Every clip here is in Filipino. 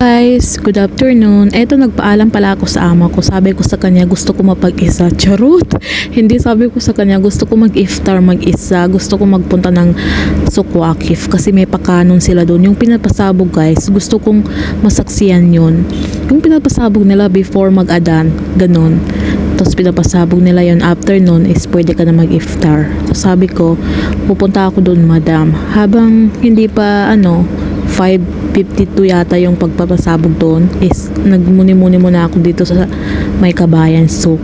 Guys, good afternoon. Eto nagpaalam pala ako sa ama ko. Sabi ko sa kanya gusto ko mapag-isa. Charot! Hindi sabi ko sa kanya gusto ko mag-iftar mag-isa. Gusto ko magpunta ng Sukwakif kasi may pakanon sila doon. Yung pinapasabog guys, gusto kong masaksiyan yun. Yung pinapasabog nila before mag-adan, ganun. Tapos pinapasabog nila yon after nun is pwede ka na mag-iftar. So sabi ko, pupunta ako doon madam. Habang hindi pa ano, 5.52 yata yung pagpapasabog doon is nagmuni-muni muna ako dito sa may kabayan. So,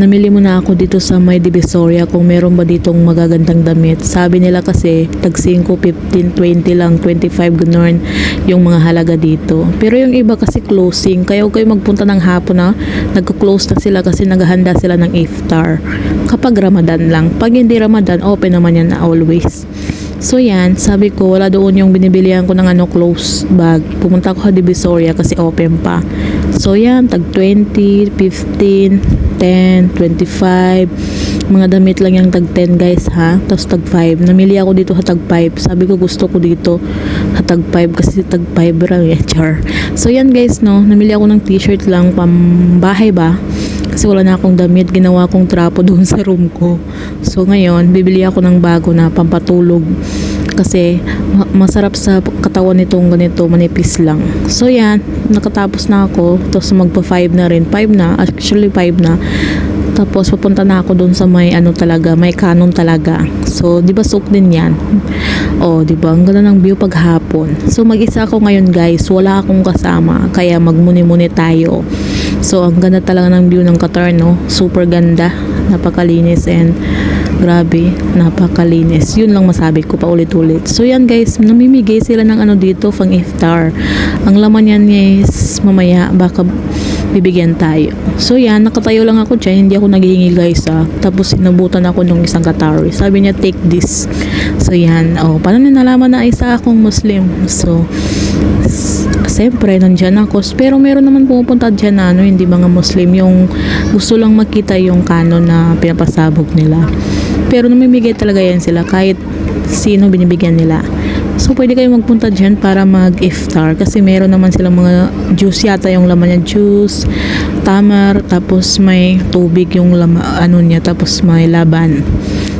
namili muna ako dito sa may Divisoria kung meron ba ditong magagandang damit. Sabi nila kasi tag 5, 15, 20 lang, 25 ganun yung mga halaga dito. Pero yung iba kasi closing. Kaya huwag kayo magpunta ng hapon na nagko-close na sila kasi naghahanda sila ng iftar. Kapag Ramadan lang. Pag hindi Ramadan, open naman yan na always. So yan, sabi ko wala doon yung binibilihan ko ng ano close bag. Pumunta ako sa Divisoria kasi open pa. So yan, tag 20, 15, 10, 25. Mga damit lang yung tag 10 guys ha. Tapos tag 5. Namili ako dito sa tag 5. Sabi ko gusto ko dito sa tag 5 kasi tag 5 lang eh. Char. So yan guys no, namili ako ng t-shirt lang pambahay ba. Kasi wala na akong damit, ginawa kong trapo doon sa room ko. So ngayon, bibili ako ng bago na pampatulog. Kasi ma- masarap sa katawan nitong ganito, manipis lang. So yan, nakatapos na ako. Tapos magpa 5 na rin. 5 na, actually 5 na. Tapos pupunta na ako doon sa may ano talaga, may canon talaga. So, 'di ba soak din 'yan? Oh, 'di ba? Ang ganda ng view paghapon. So, mag-isa ako ngayon, guys. Wala akong kasama, kaya magmuni-muni tayo. So, ang ganda talaga ng view ng Qatar, no? Super ganda. Napakalinis and grabe, napakalinis. Yun lang masabi ko pa ulit-ulit. So, yan guys, namimigay sila ng ano dito, pang iftar. Ang laman yan is mamaya, baka bibigyan tayo. So yan, nakatayo lang ako dyan, hindi ako naghihingi guys ah. Tapos sinabutan ako nung isang Qatari. Sabi niya, take this. So yan, oh, paano niya nalaman na isa akong Muslim? So, siyempre, nandyan ako. Pero meron naman pumupunta dyan na ano, hindi mga Muslim. Yung gusto lang makita yung kanon na pinapasabog nila. Pero namimigay talaga yan sila kahit sino binibigyan nila. So, pwede kayo magpunta dyan para mag-iftar kasi meron naman silang mga juice yata yung laman niya. Juice, tamar, tapos may tubig yung lama, ano niya, tapos may laban.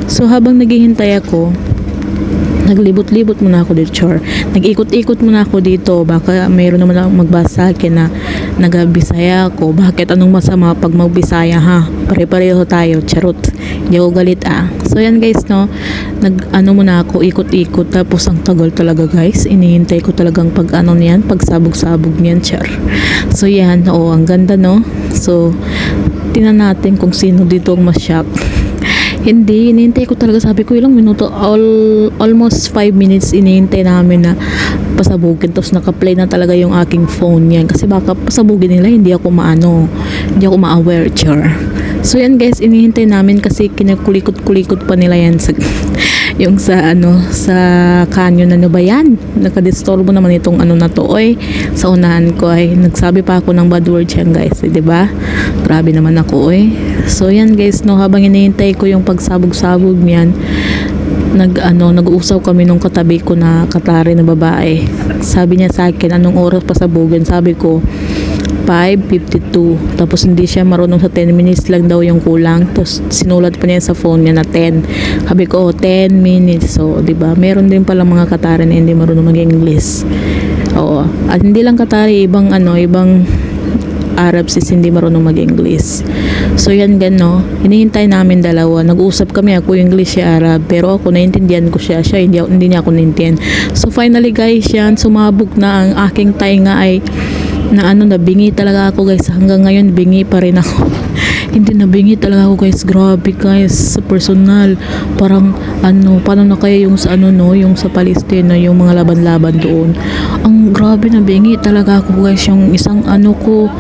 So, habang naghihintay ako, naglibot-libot muna ako dito, char. Nag-ikot-ikot muna ako dito. Baka mayroon naman ako magbasa sa akin na nag-bisaya ako. Bakit anong masama pag magbisaya ha? Pare-pareho tayo, charot. Hindi ako galit ah. So yan guys no, nag ano muna ako, ikot-ikot. Tapos ang tagal talaga guys. Inihintay ko talagang pag ano niyan, pag sabog-sabog niyan, char. So yan, oo, ang ganda no. So, tingnan natin kung sino dito ang mas-shock. Hindi, inihintay ko talaga. Sabi ko ilang minuto, all, almost 5 minutes inihintay namin na pasabugin. Tapos naka-play na talaga yung aking phone yan. Kasi baka pasabugin nila, hindi ako maano, hindi ako ma-aware, char. So yan guys, inihintay namin kasi kinakulikot-kulikot pa nila yan sa, yung sa ano, sa canyon ano ba yan? Nakadisturbo naman itong ano na to. Oy, sa unahan ko ay nagsabi pa ako ng bad word yan guys, eh, 'di ba? Grabe naman ako oy. So yan guys, no habang inihintay ko yung pagsabog-sabog niyan, nag ano nag-uusap kami nung katabi ko na katari na babae. Sabi niya sa akin anong oras pasabugin? Sabi ko 5.52 tapos hindi siya marunong sa 10 minutes lang daw yung kulang. Tapos sinulat pa niya sa phone niya na 10 sabi ko oh, 10 minutes. So di ba? Meron din pala mga katari na hindi marunong mag-English oo. At hindi lang katari ibang ano ibang Arab sis hindi marunong mag-English. So yan gano, hinihintay namin dalawa. Nag-usap kami ako English siya Arab, pero ako naintindihan ko siya, siya hindi, hindi niya ako naintindihan. So finally guys, yan sumabog na. Ang aking tainga ay na ano na bingi talaga ako guys. Hanggang ngayon bingi pa rin ako. Hindi na bingi talaga ako guys. Grabe guys. Sa personal parang ano paano na kaya yung sa ano no? Yung sa Palestina yung mga laban-laban doon. Ang grabe na bingi talaga ako guys. Yung isang ano ko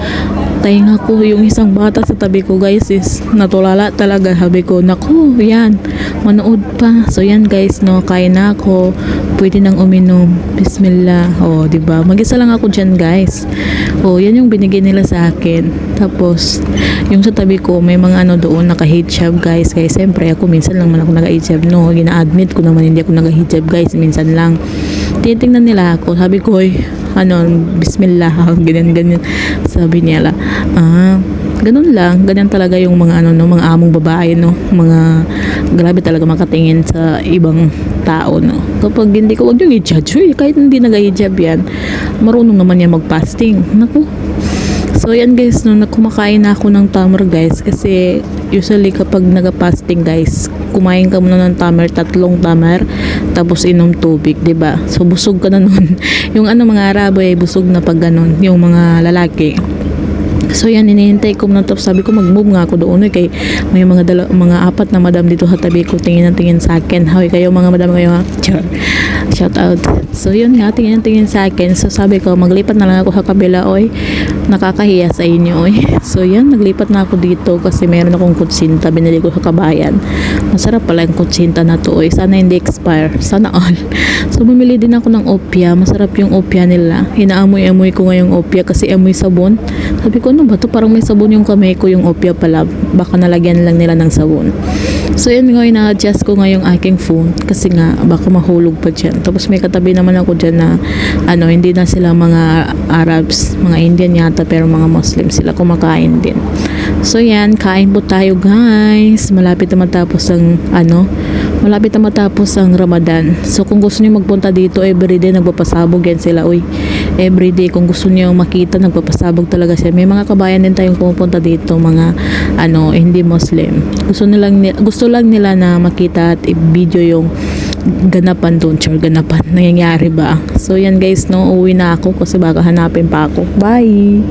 tainga ko yung isang bata sa tabi ko guys is natulala talaga. Sabi ko naku yan manood pa. So yan guys no kain na ako. Pwede nang uminom. Bismillah. Oh di ba? Mag-isa lang ako diyan guys. Oh yan yung binigay nila sa akin. Tapos yung sa tabi ko may mga ano doon naka-hijab guys. Kaya siyempre ako minsan lang man ako naka-hijab no? Gina-admit ko naman hindi ako naka-hijab guys. Minsan lang. Titingnan nila ako. Sabi ko "Hoy, ano, bismillah, ganyan, ganyan. Sabi niya la, ah, ganun lang, ganyan talaga yung mga ano, no, mga among babae, no, mga, grabe talaga makatingin sa ibang tao, no. Kapag hindi ko, wag yung i-judge, uy, kahit hindi nag-hijab yan, marunong naman yan mag-fasting. Naku, So yan guys, no, nagkumakain na ako ng tamer guys kasi usually kapag naga-fasting guys, kumain ka muna ng tamer, tatlong tamer, tapos inom tubig, ba? So busog ka na nun. yung ano mga Arabo ay busog na pag ganun, yung mga lalaki. So yan, inihintay ko muna tapos sabi ko mag-move nga ako doon eh, kay may mga dala, mga apat na madam dito sa tabi ko tingin ng tingin sa akin. Hoy kayo mga madam kayo ha. Char. Shout out. So yun nga, tingin ng tingin sa akin. So sabi ko, maglipat na lang ako sa kabila, oy. Nakakahiya sa inyo, oy. So yan, naglipat na ako dito kasi meron akong kutsinta, binili ko sa kabayan. Masarap pala yung kutsinta na to, oy. Sana hindi expire. Sana all. So bumili din ako ng opia. Masarap yung opia nila. Inaamoy-amoy ko ngayong opia kasi amoy sabon. Sabi ko, ano ba to? Parang may sabon yung kamay ko, yung opia pala. Baka nalagyan lang nila ng sabon. So yun nga, ina-adjust ko nga yung aking phone kasi nga baka mahulog pa dyan. Tapos may katabi naman ako dyan na ano, hindi na sila mga Arabs, mga Indian yata pero mga Muslim sila kumakain din. So yan, kain po tayo guys. Malapit na matapos ang ano, malapit na matapos ang Ramadan. So kung gusto niyo magpunta dito everyday nagpapasabog yan sila uy. Everyday kung gusto niyo makita nagpapasabog talaga siya. May mga kabayan din tayong pumupunta dito mga ano hindi Muslim. Gusto nilang ni- gusto lang nila na makita at i-video yung ganapan doon, char ganapan. Nangyayari ba? So yan guys, no, uwi na ako kasi baka hanapin pa ako. Bye!